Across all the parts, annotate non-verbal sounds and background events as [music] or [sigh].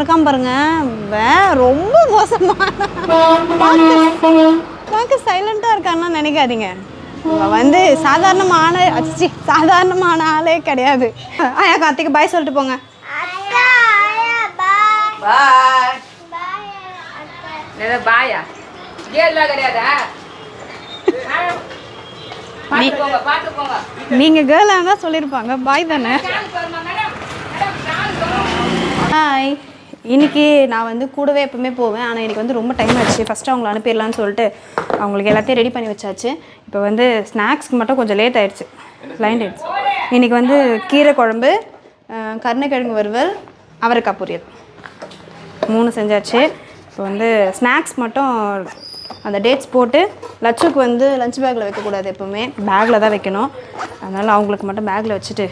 இருக்கான் பாருங்க. வே ரொம்ப மோசமான பார்க்க சைலண்ட்டாக இருக்கான்னா நினைக்காதீங்க. வந்து சாதாரணமான அச்சி சாதாரணமான ஆளே கிடையாது. ஆயா கார்த்திக் பாய் சொல்லிட்டு போங்க. பாய் கிடையாதா? நீங்கள் கேர்ளாக தான். சொல்லியிருப்பாங்க பாய் தானே ஹாய் இன்னைக்கு நான் வந்து கூடவே எப்பவுமே போவேன். ஆனால் எனக்கு வந்து ரொம்ப டைம் ஆச்சு. ஃபஸ்ட்டு அவங்கள அனுப்பிடலான்னு சொல்லிட்டு அவங்களுக்கு எல்லாத்தையும் ரெடி பண்ணி வச்சாச்சு. இப்போ வந்து ஸ்நாக்ஸ்க்கு மட்டும் கொஞ்சம் லேட் ஆயிடுச்சு. லைன் ஆயிடுச்சு. இன்னைக்கு வந்து கீரை குழம்பு கருணைக்கிழங்கு வறுவல் அவரைக்காய் பொரியல். மூணு செஞ்சாச்சு. இப்போ வந்து ஸ்நாக்ஸ் மட்டும் அந்த டேட்ஸ் போட்டு லட்சுக்கு வந்து லஞ்ச் பேக்கில் வைக்கக்கூடாது எப்போவுமே. பேக்கில் தான் வைக்கணும். அதனால் அவங்களுக்கு மட்டும் பேக்கில் வச்சுட்டு.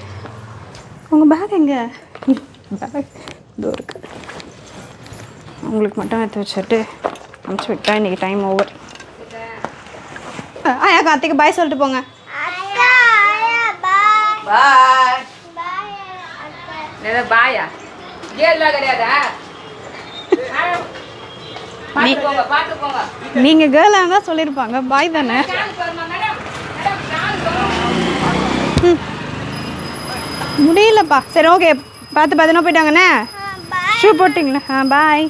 உங்கள் பேக் எங்கே? பேக் [laughs] இதோ இருக்கு. உங்களுக்கு மட்டும் எடுத்து வச்சுட்டு அனுப்பிச்சி விட்டா இன்றைக்கி டைம் ஓவர் ஆயா கார்த்திக் பாய் சொல்லிட்டு போங்க. பாய் நீங்கள் கேர்ளாக தான். சொல்லியிருப்பாங்க பாய் தானே முடியலப்பா. சரி ஓகே பார்த்து பத்திரமா போயிட்டாங்கண்ணே. ஷூ போட்டிங்களா? ஆ பாய்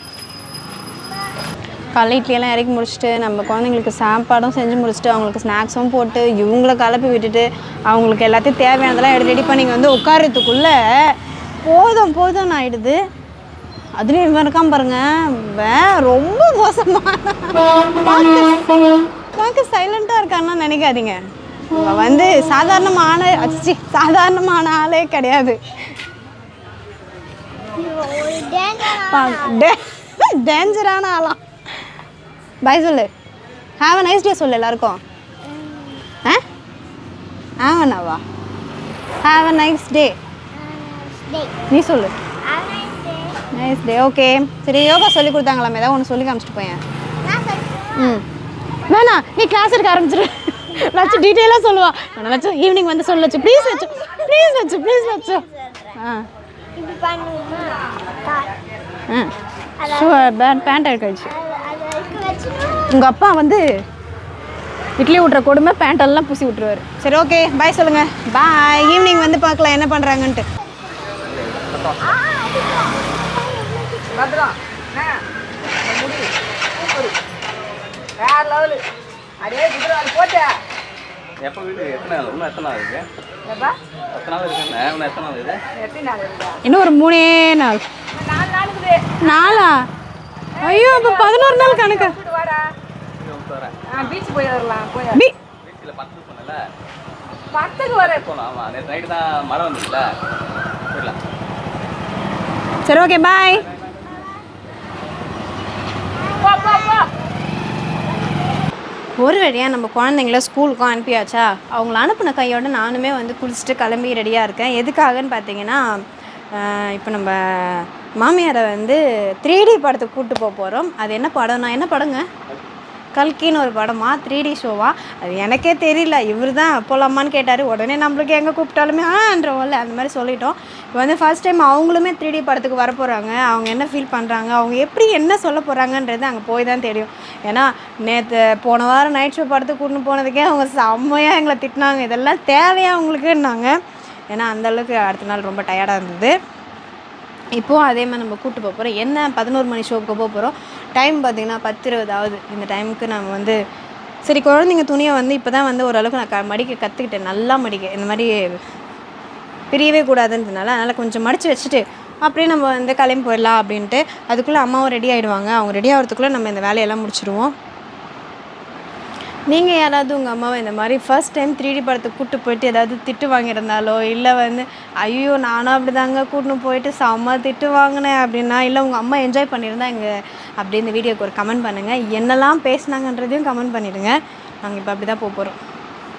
காலை இட்லியெல்லாம் இறக்கி முடிச்சுட்டு நம்ம குழந்தைங்களுக்கு சாப்பாடும் செஞ்சு முடிச்சுட்டு அவங்களுக்கு ஸ்நாக்ஸும் போட்டு இவங்கள கிளப்பி விட்டுட்டு அவங்களுக்கு எல்லாத்தையும் தேவையானதெல்லாம் எடுத்து ரெடி பண்ணி வந்து உட்காரத்துக்குள்ளே போதும் போதும்னு ஆயிடுது. அதுலேயும் இவன் இருக்கான் பாருங்க. வே ரொம்ப மோசமான பார்க்க- சைலண்ட்டாக இருக்கான்னா நினைக்காதீங்க. இவன் வந்து சாதாரணமான அச்சி சாதாரணமான ஆளே கிடையாது. டேஞ்சரான ஆளாம் பாய் சொல்லு. ஹாவ் அ நைஸ் டே சொல்லு எல்லாருக்கும். ஆ? ஆவனாவா ஹாவ் அ நைஸ் டே நீ சொல்லு. நைஸ் டே ஓகே சரி யோகா சொல்லி கொடுத்தாங்களாமே ஏதாவது ஒன்று சொல்லி காமிச்சிட்டு போயேன். ம். வேணாம் நீ கிளாஸ் எடுக்க ஆரம்பிச்சிரு. லட்சு டீட்டெயிலாக சொல்லுவா. நான் லட்சு ஈவினிங் வந்து சொல்லு Latchu please Latchu please Latchu please Latchu ஆ. ஆ. ஷூ பேண்ட் பேண்ட் எடுக்கழிச்சு உங்கள் அப்பா வந்து இட்லி விட்ற கொடுமை பேண்ட் எல்லாம் பூசி விட்ருவாரு சரி ஓகே பாய் சொல்லுங்க. பாய் ஈவினிங் வந்து பார்க்கலாம் என்ன பண்ணுறாங்கன்ட்டு வேற லெவலு அடே குதிரை போட்டே எப்போ வீடு எத்தனை நாள் இன்னும் எத்தனை நாள் இருக்கு? ஏப்பா எத்தனை நாள் இருக்குண்ணே இன்னும் எத்தனை நாள் இது? எத்தனை நாள் இருக்கா? இன்னும் ஒரு மூணே நாள். நாலு நாள் இருக்குது. நாளா? ஐயோ இப்போ பதினோரு நாள் கணக்கு கூப்பிட்டு வாடா வரேன் ஆ பீச் போய் வரலாம் போய் பி வீட்டில் பத்து சொன்னல பத்துக்கு வர போகலாம் ஆமாம் நேற்று நைட்டு தான் மழை வந்துச்சுல. போயிடலாம். சரி ஓகே பாய் போ போ போ. ஒரு வழியாக நம்ம குழந்தைங்கள ஸ்கூலுக்கும் அனுப்பியாச்சா? அவங்கள அனுப்பின கையோட நானுமே வந்து குளிச்சுட்டு கிளம்பி ரெடியாக இருக்கேன். எதுக்காகன்னு பார்த்தீங்கன்னா இப்போ நம்ம மாமியாரை வந்து த்ரீ டி படத்துக்கு கூப்பிட்டு போக போகிறோம் அது என்ன படம்னா என்ன படங்க? கல்கின்னு ஒரு படமா த்ரீ டி ஷோவா அது எனக்கே தெரியல. இவர் தான் போகலாமான்னு கேட்டார். உடனே நம்மளுக்கு எங்கே கூப்பிட்டாலுமே ஆன்றோம்ல அந்த மாதிரி சொல்லிட்டோம். இப்போ வந்து ஃபர்ஸ்ட் டைம் அவங்களுமே த்ரீ டி படத்துக்கு வர போகிறாங்க அவங்க என்ன ஃபீல் பண்ணுறாங்க அவங்க எப்படி என்ன சொல்ல போகிறாங்கன்றது அங்கே போய் தான் தெரியும். ஏன்னா நேற்று போன வாரம் நைட் ஷோ படத்துக்கு கூட்டின்னு போனதுக்கே அவங்க செம்மையாக எங்களை திட்டினாங்க. இதெல்லாம் தேவையாக அவங்களுக்குன்னாங்க. ஏன்னா அந்தளவுக்கு அடுத்த நாள் ரொம்ப டயர்டாக இருந்தது. இப்போது அதே மாதிரி நம்ம கூப்பிட்டு போக போகிறோம் என்ன பதினோரு மணி ஷோக்கு போக போகிறோம் டைம் பார்த்திங்கன்னா பத்து இருபது ஆகுது இந்த டைமுக்கு நம்ம வந்து சரி குழந்தைங்க துணியை வந்து இப்போ தான் வந்து ஓரளவுக்கு நான் க மடிக்க கற்றுக்கிட்டேன் நல்லா மடிக்க இந்த மாதிரி பிரியவே கூடாதுன்றதுனால அதனால் கொஞ்சம் மடித்து வச்சுட்டு அப்படியே நம்ம வந்து கிளம்பி போயிடலாம் அப்படின்ட்டு அதுக்குள்ளே அம்மாவும் ரெடி ஆகிடுவாங்க அவங்க ரெடி ஆகிறதுக்குள்ளே நம்ம இந்த வேலையெல்லாம் முடிச்சிடுவோம் நீங்கள் யாராவது உங்கள் அம்மாவை இந்த மாதிரி ஃபஸ்ட் டைம் த்ரீ டி படத்துக்கு கூப்பிட்டு போயிட்டு ஏதாவது திட்டு வாங்கியிருந்தாலோ இல்லை வந்து ஐயோ நானும் அப்படி தாங்க கூட்டின்னு போயிட்டு செம்ம திட்டு வாங்கினேன் அப்படின்னா இல்லை உங்கள் அம்மா என்ஜாய் பண்ணியிருந்தா இங்கே அப்படி இந்த வீடியோக்கு ஒரு கமெண்ட் பண்ணுங்கள் என்னெல்லாம் பேசுனாங்கன்றதையும் கமெண்ட் பண்ணிவிடுங்க நாங்கள் இப்போ அப்படி தான் போக போகிறோம்